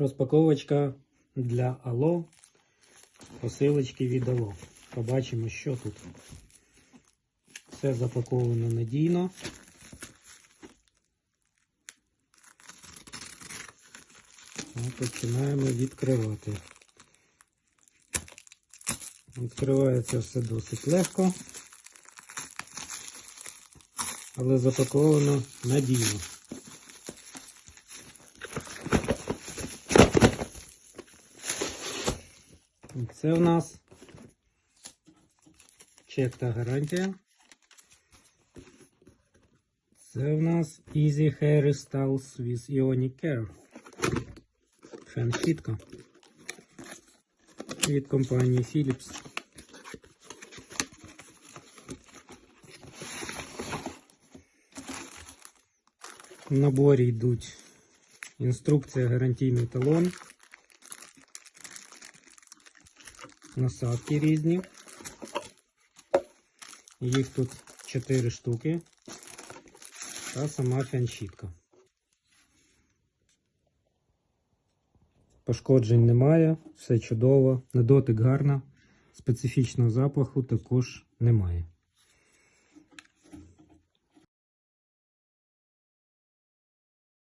Розпаковочка для Ало. Посилочки від Ало. Побачимо, що тут. Все запаковано надійно. Починаємо відкривати. Відкривається все досить легко, але запаковано надійно. Це у нас чек та гарантія. Це у нас Easy Hairstyles with Ionic Care. Фен-щітка від компанії Philips. В наборі йдуть інструкція, гарантійний талон, насадки різні. Їх тут 4 штуки та сама фен-щітка. Пошкоджень немає, все чудово, на дотик гарно, специфічного запаху також немає.